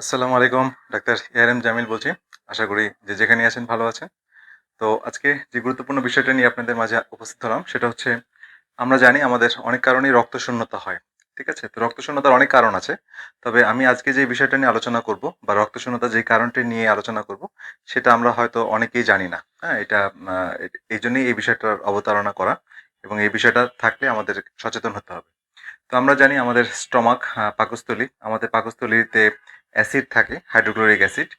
আসসালামু আলাইকুম, doctor A R M Jamil বলছি। আশা করি যে যেখানে আছেন ভালো আছেন। তো আজকে যে গুরুত্বপূর্ণ বিষয়টা নিয়ে আপনাদের মাঝে উপস্থিত হলাম, সেটা হচ্ছে আমরা জানি আমাদের অনেক কারণেই রক্ত শূন্যতা হয়, ঠিক আছে? তো রক্ত শূন্যতার অনেক কারণ আছে, তবে আমি আজকে যে বিষয়টা নিয়ে আলোচনা করব বা রক্ত শূন্যতা যে কারণটি নিয়ে আলোচনা করব, সেটা আমরা হয়তো অনেকেই জানি না হ্যাঁ? এটা এই জন্যই এই বিষয়টার অবতারণা করা এবং এই বিষয়টা থাকলে আমাদের সচেতন হতে হবে। তো আমরা জানি আমাদের স্টমাক পাকস্থলী, আমাদের পাকস্থলীতে অ্যাসিড থাকে, হাইড্রোক্লোরিক অ্যাসিড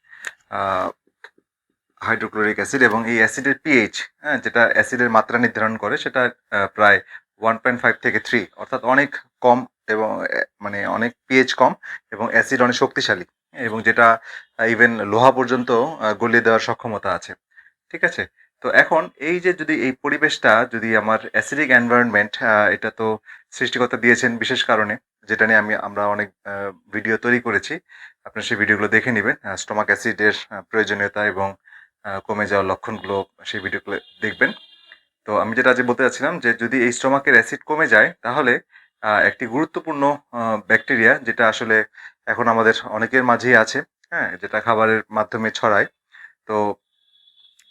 হাইড্রোক্লোরিক অ্যাসিড এবং এই অ্যাসিডের পিএইচ হ্যাঁ যেটা অ্যাসিডের মাত্রা নির্ধারণ করে সেটা প্রায় ওয়ান পয়েন্ট ফাইভ থেকে থ্রি অর্থাৎ অনেক কম এবং মানে অনেক পিএইচ কম এবং অ্যাসিড অনেক শক্তিশালী এবং যেটা ইভেন লোহা পর্যন্ত গলিয়ে দেওয়ার সক্ষমতা আছে, ঠিক আছে? তো এখন এই যে যদি এই পরিবেশটা, যদি আমার অ্যাসিডিক এনভায়রনমেন্ট এটা তো সৃষ্টিকর্তা দিয়েছেন বিশেষ কারণে, যেটা নিয়ে আমি, আমরা অনেক ভিডিও তৈরি করেছি আপনার সেই ভিডিওগুলো দেখে নেবেন স্টোমাক অ্যাসিডের প্রয়োজনীয়তা এবং কমে যাওয়ার লক্ষণগুলো সেই ভিডিওগুলো দেখবেন। তো আমি যেটা আজ বলতে চাচ্ছিলাম যে, যদি এই স্টোমাকের অ্যাসিড কমে যায়, তাহলে একটি গুরুত্বপূর্ণ ব্যাকটেরিয়া যেটা আসলে এখন আমাদের অনেকের মাঝেই আছে হ্যাঁ যেটা খাবারের মাধ্যমে ছড়ায়, তো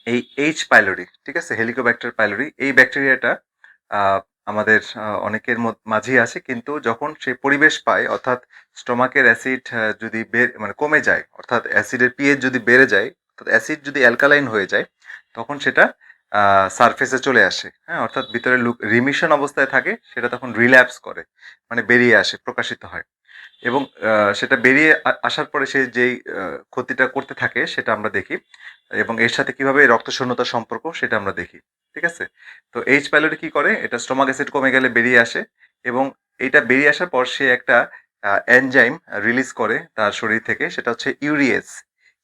এই এইচ পাইলোরি ঠিক আছে হেলিকোব্যাক্টার পাইলোরি এই ব্যাকটেরিয়াটা আমাদের অনেকের মাঝেই আছে। কিন্তু যখন সে পরিবেশ পায়, অর্থাৎ স্টমাকের অ্যাসিড যদি মানে কমে যায়, অর্থাৎ অ্যাসিডের পিএইচ যদি বেড়ে যায়, অর্থাৎ অ্যাসিড যদি অ্যালকালাইন হয়ে যায়, তখন সেটা সারফেসে চলে আসে। হ্যাঁ অর্থাৎ ভিতরে লুক রিমিশন অবস্থায় থাকে, সেটা তখন রিল্যাপস করে মানে বেরিয়ে আসে, প্রকাশিত হয়। এবং সেটা বেরিয়ে আসার পরে সে যেই ক্ষতিটা করতে থাকে সেটা আমরা দেখি এবং এর সাথে কীভাবে রক্ত শূন্যতার সম্পর্ক সেটা আমরা দেখি, ঠিক আছে? তো এইচ পাইলরি কি করে? এটা স্টোমাক অ্যাসিড কমে গেলে বেরিয়ে আসে এবং এটা বেরিয়ে আসার পর সে একটা এনজাইম রিলিজ করে তার শরীর থেকে, সেটা হচ্ছে ইউরিয়েস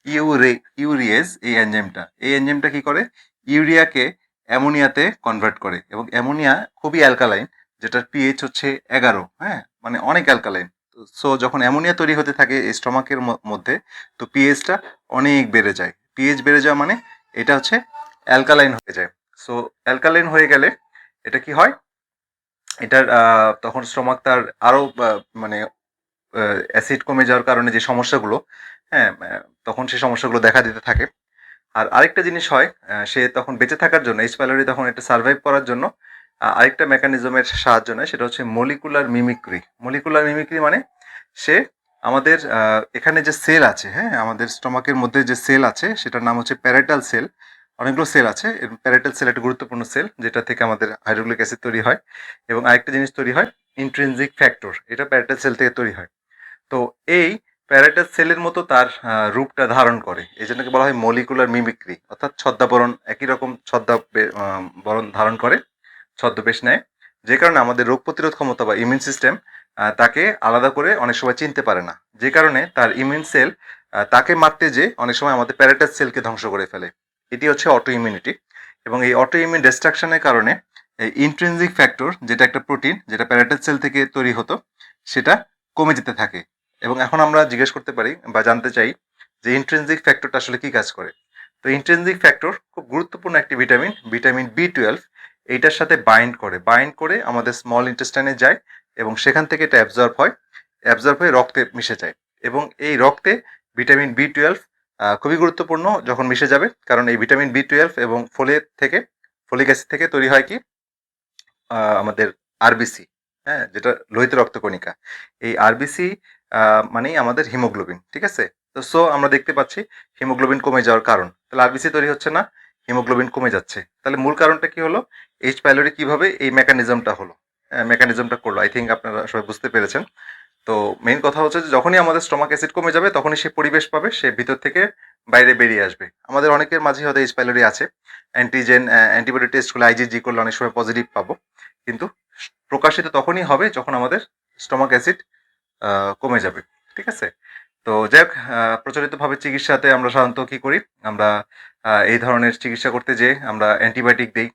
ইউরে ইউরিয়েস এই এনজাইমটা এই এনজাইমটা কি করে? ইউরিয়াকে অ্যামোনিয়াতে কনভার্ট করে এবং অ্যামোনিয়া খুবই অ্যালকালাইন যেটার পিএইচ হচ্ছে এগারো হ্যাঁ? মানে অনেক অ্যালকালাইন সো যখন অ্যামোনিয়া তৈরি হতে থাকে স্টমাকের মধ্যে, তো পিএইচটা অনেক বেড়ে যায়। পিএইচ বেড়ে যাওয়া মানে এটা হচ্ছে অ্যালকালাইন হয়ে যায়। সো অ্যালকালাইন হয়ে গেলে এটা কি হয়? এটার তখন স্টমাক তার আরও মানে অ্যাসিড কমে যাওয়ার কারণে যে সমস্যাগুলো হ্যাঁ তখন সেই সমস্যাগুলো দেখা দিতে থাকে। আর আরেকটা জিনিস হয় সে তখন বেঁচে থাকার জন্য এইচ প্যালোরি তখন এটা সার্ভাইভ করার জন্য আরেকটা মেকানিজমের সাহায্য নেয়, সেটা হচ্ছে মলিকুলার মিমিক্রি মলিকুলার মিমিক্রি মানে সে আমাদের এখানে যে সেল আছে হ্যাঁ আমাদের স্টমাকের মধ্যে যে সেল আছে, সেটার নাম হচ্ছে প্যারাটাল সেল অনেকগুলো সেল আছে প্যারাটাল সেল একটা গুরুত্বপূর্ণ সেল যেটা থেকে আমাদের হাইড্রোক্লিক অ্যাসিড তৈরি হয়। এবং আরেকটা জিনিস তৈরি হয় ইন্ট্রিনজিক ফ্যাক্টর এটা প্যারাটাল সেল থেকে তৈরি হয়। তো এই প্যারাটাল সেলের মতো তার রূপটা ধারণ করে। এই জন্যকে বলা হয় মলিকুলার মিমিক্রি অর্থাৎ ছদ্মাবরণ একই রকম ছদ্মা বরণ ধারণ করে। ছদ্মবেশ নেয়, যে কারণে আমাদের রোগ প্রতিরোধ ক্ষমতা বা ইমিউন সিস্টেম তাকে আলাদা করে অনেক সময় চিনতে পারে না। যে কারণে তার ইমিউন সেল তাকে মারতে যে অনেক সময় আমাদের প্যারাটাস সেলকে ধ্বংস করে ফেলে। এটি হচ্ছে অটো ইমিউনিটি এবং এই অটো ইমিউন ডিস্ট্রাকশনের কারণে এই ইন্ট্রেনজিক ফ্যাক্টর যেটা একটা প্রোটিন যেটা প্যারাটাস সেল থেকে তৈরি হতো, সেটা কমে যেতে থাকে। এবং এখন আমরা জিজ্ঞেস করতে পারি বা জানতে চাই যে ইন্ট্রেনজিক ফ্যাক্টরটা আসলে কি কাজ করে? তো ইন্ট্রেনজিক ফ্যাক্টর খুব গুরুত্বপূর্ণ একটি ভিটামিন ভিটামিন বি টুয়েলভ এইটার সাথে বাইন্ড করে। বাইন্ড করে আমাদের স্মল ইন্টেস্টাইনে যায় এবং সেখান থেকে এটা অ্যাবজর্ব হয়। অ্যাবজর্ব হয়ে রক্তে মিশে যায় এবং এই রক্তে ভিটামিন বি টুয়েলভ খুবই গুরুত্বপূর্ণ যখন মিশে যাবে, কারণ এই ভিটামিন বি টুয়েলভ এবং ফোলের থেকে ফলিক অ্যাসিড থেকে তৈরি হয় কি? আমাদের আরবিসি হ্যাঁ যেটা লোহিত রক্তকণিকা। এই আরবিসি মানেই আমাদের হিমোগ্লোবিন ঠিক আছে? তো সো আমরা দেখতে পাচ্ছি হিমোগ্লোবিন কমে যাওয়ার কারণ। তাহলে আরবিসি তৈরি হচ্ছে না। হিমোগ্লোবিন কমে যাচ্ছে। তাহলে মূল কারণটা কি হলো? এইচ পাইলোরি কীভাবে এই মেকানিজমটা হলো? মেকানিজমটা করল? আই থিঙ্ক আপনারা সবাই বুঝতে পেরেছেন। তো মেইন কথা হচ্ছে যে যখনই আমাদের স্টমাক অ্যাসিড কমে যাবে, তখনই সে পরিবেশ পাবে, সে ভিতর থেকে বাইরে বেরিয়ে আসবে। আমাদের অনেকের মাঝে হয়তো এইচ পাইলোরি আছে। অ্যান্টিজেন অ্যান্টিবডি টেস্ট করলে আইজিজি করলে অনেক সময় পজিটিভ পাবো। কিন্তু প্রকাশিত তখনই হবে যখন আমাদের স্টমাক অ্যাসিড কমে যাবে। ঠিক আছে? তো যাই হোক প্রচলিতভাবে চিকিৎসাতে আমরা সাধারণত কী করি? আমরা এই ধরনের চিকিৎসা করতে যে আমরা অ্যান্টিবায়োটিক দিই।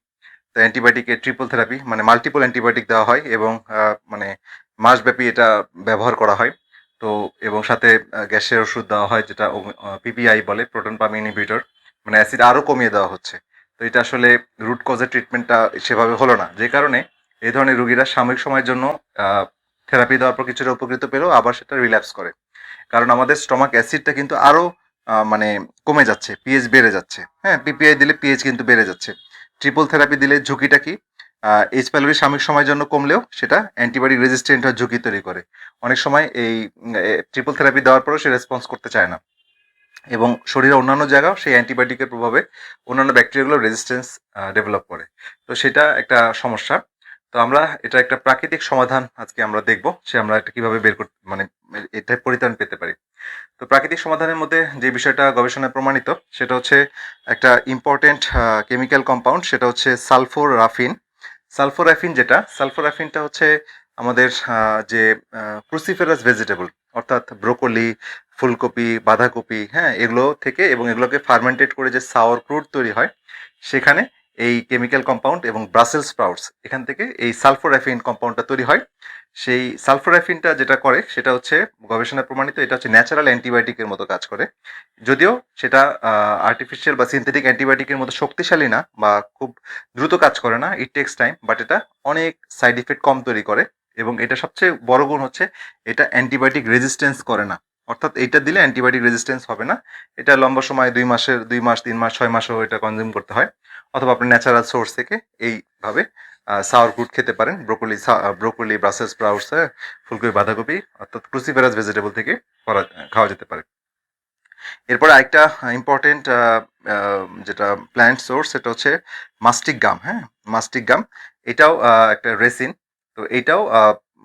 তো অ্যান্টিবায়োটিকের ট্রিপল থেরাপি মানে মাল্টিপল অ্যান্টিবায়োটিক দেওয়া হয় এবং মানে মাসব্যাপী এটা ব্যবহার করা হয়। তো এবং সাথে গ্যাসের ওষুধ দেওয়া হয় যেটা পিপিআই বলে প্রোটন পাম ইনহিবিটর মানে অ্যাসিড আরও কমিয়ে দেওয়া হচ্ছে। তো এটা আসলে রুট কজের ট্রিটমেন্টটা সেভাবে হলো না। যে কারণে এই ধরনের রুগীরা সাময়িক সময়ের জন্য থেরাপি দেওয়ার পর কিছুটা উপকৃত পেলেও আবার সেটা রিল্যাপস করে। কারণ আমাদের স্টমাক অ্যাসিডটা কিন্তু আরও মানে কমে যাচ্ছে পিএইচ বেড়ে যাচ্ছে। হ্যাঁ পিপিআই দিলে পিএইচ কিন্তু বেড়ে যাচ্ছে। ট্রিপল থেরাপি দিলে ঝুঁকিটা কি? এইচ প্যালোরি সাময়িক সময়ের জন্য কমলেও সেটা অ্যান্টিবায়োটিক রেজিস্ট্যান্ট হওয়ার ঝুঁকি তৈরি করে। অনেক সময় এই ট্রিপল থেরাপি দেওয়ার পরেও সে রেসপন্স করতে চায় না। এবং শরীরের অন্যান্য জায়গাও সেই অ্যান্টিবায়োটিকের প্রভাবে অন্যান্য ব্যাকটেরিয়াগুলো রেজিস্ট্যান্স ডেভেলপ করে। তো সেটা একটা সমস্যা। তো আমরা এটা একটা প্রাকৃতিক সমাধান আজকে আমরা দেখব সে আমরা এটা কীভাবে বের করতে মানে এটা পরিত্রাণ পেতে পারি। তো প্রাকৃতিক সমাধানের মধ্যে যে বিষয়টা গবেষণায় প্রমাণিত, সেটা হচ্ছে একটা ইম্পর্টেন্ট কেমিক্যাল কম্পাউন্ড সেটা হচ্ছে সালফোর রাফিন সালফোরাফিন যেটা, সালফোরাফিনটা হচ্ছে আমাদের যে ক্রুসিফেরাস ভেজিটেবল অর্থাৎ ব্রোকলি, ফুলকপি, বাঁধাকপি হ্যাঁ এগুলো থেকে এবং এগুলোকে ফার্মেন্টেড করে যে সাওয়ার ক্রুড তৈরি হয়, সেখানে এই কেমিক্যাল কম্পাউন্ড এবং ব্রাসেল স্প্রাউটস এখান থেকে এই সালফোরাফিন কম্পাউন্ডটা তৈরি হয়। সেই সালফোরাফিনটা যেটা করে, সেটা হচ্ছে গবেষণা প্রমাণিত, এটা হচ্ছে ন্যাচারাল অ্যান্টিবায়োটিকের মতো কাজ করে। যদিও সেটা আর্টিফিশিয়াল বা সিনথেটিক অ্যান্টিবায়োটিকের মতো শক্তিশালী না বা খুব দ্রুত কাজ করে না ইট টেক্স টাইম বাট এটা অনেক সাইড ইফেক্ট কম তৈরি করে এবং এটা সবচেয়ে বড় গুণ হচ্ছে এটা অ্যান্টিবায়োটিক রেজিস্ট্যান্স করে না। অর্থাৎ এটা দিলে অ্যান্টিবায়োটিক রেজিস্ট্যান্স হবে না। এটা লম্বা সময়, দুই মাসের, দুই মাস, তিন মাস, ছয় মাসও এটা কনজিউম করতে হয়। অথবা আপনি ন্যাচারাল সোর্স থেকে এইভাবে সাওয়ার ফ্রুট খেতে পারেন ব্রোকলি ব্রোকলি ব্রাসেল স্প্রাউটস ফুলকপি, বাঁধাকপি, অর্থাৎ ক্রুসিফেরাস ভেজিটেবল থেকে করা, খাওয়া যেতে পারে। এরপরে আরেকটা ইম্পর্টেন্ট যেটা প্ল্যান্ট সোর্স সেটা হচ্ছে মাস্টিক গাম হ্যাঁ? মাস্টিক গাম, এটাও একটা রেসিন তো এটাও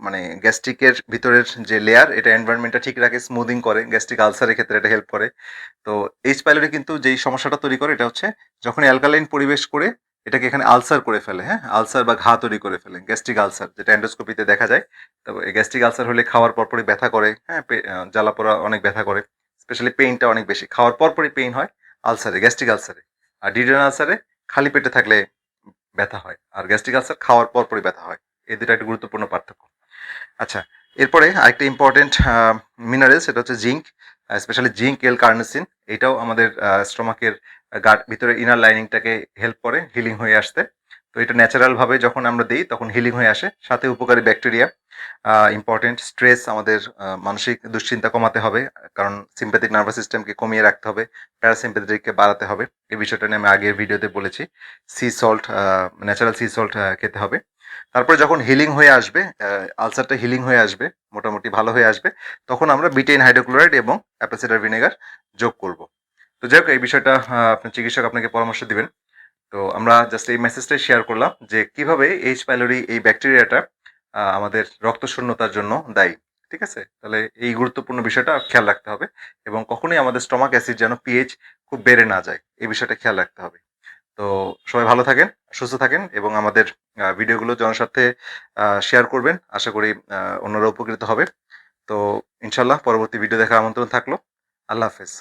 মানে গ্যাস্ট্রিকের ভিতরের যে লেয়ার এটা এনভায়রনমেন্টটা ঠিক রাখে স্মুদিং করে গ্যাস্ট্রিক আলসারের ক্ষেত্রে এটা হেল্প করে। তো এইচ পাইলোরি কিন্তু যেই সমস্যাটা তৈরি করে, এটা হচ্ছে যখন অ্যালকালাইন পরিবেশ করে, এটাকে এখানে আলসার করে ফেলে হ্যাঁ? আলসার বা ঘা তৈরি করে ফেলে গ্যাস্ট্রিক আলসার যেটা এন্ডোস্কোপিতে দেখা যায়। তো গ্যাস্ট্রিক আলসার হলে খাওয়ার পরপরই ব্যথা করে হ্যাঁ? পে- জ্বালা পোড়া অনেক ব্যথা করে স্পেশালি পেইনটা অনেক বেশি। খাওয়ার পরপরই পেইন হয় আলসারে গ্যাস্ট্রিক আলসারে আর ডিডেন আলসারে খালি পেটে থাকলে ব্যথা হয়, আর গ্যাস্ট্রিক আলসার খাওয়ার পরপরই ব্যথা হয়। এই দুটো একটা গুরুত্বপূর্ণ পার্থক্য। আচ্ছা এরপরে আরেকটা ইম্পর্টেন্ট মিনারেল সেটা হচ্ছে zinc specially zinc L carnosine এটাও আমাদের স্টমাকের গাট ভিতরে ইনার লাইনিংটাকে হেল্প করে হিলিং হয়ে আসতে। তো এটা ন্যাচারালভাবে যখন আমরা দিই, তখন হিলিং হয়ে আসে। সাথে উপকারী ব্যাকটেরিয়া ইম্পর্টেন্ট স্ট্রেস আমাদের মানসিক দুশ্চিন্তা কমাতে হবে, কারণ সিম্প্যাথিক নার্ভাস সিস্টেমকে কমিয়ে রাখতে হবে প্যারাসিম্প্যাথিককে বাড়াতে হবে। এই বিষয়টা নিয়ে আমি আগের ভিডিওতে বলেছি। Sea salt natural sea salt খেতে হবে। তারপরে যখন হিলিং হয়ে আসবে আলসারটা হিলিং হয়ে আসবে, মোটামুটি ভালো হয়ে আসবে, তখন আমরা বিটেইন হাইড্রোক্লোরাইড এবং অ্যাপাসিডার ভিনেগার যোগ করব। তো যাই হোক, এই বিষয়টা আপনার চিকিৎসক আপনাকে পরামর্শ দিবেন। তো আমরা জাস্ট এই মেসেজটাই শেয়ার করলাম যে কীভাবে এইচ পাইলোরি এই ব্যাকটেরিয়াটা আমাদের রক্ত শূন্যতার জন্য দায়ী, ঠিক আছে? তাহলে এই গুরুত্বপূর্ণ বিষয়টা খেয়াল রাখতে হবে এবং কখনোই আমাদের স্টমাক অ্যাসিড যেন পিএইচ খুব বেড়ে না যায়, এই বিষয়টা খেয়াল রাখতে হবে। তো সবাই ভালো থাকেন, সুস্থ থাকেন এবং আমাদের ভিডিওগুলো জনস্বার্থে শেয়ার করবেন। আশা করি অন্যরা উপকৃত হবে। তো ইনশাল্লাহ পরবর্তী ভিডিও দেখার আমন্ত্রণ থাকল। আল্লাহ হাফেজ।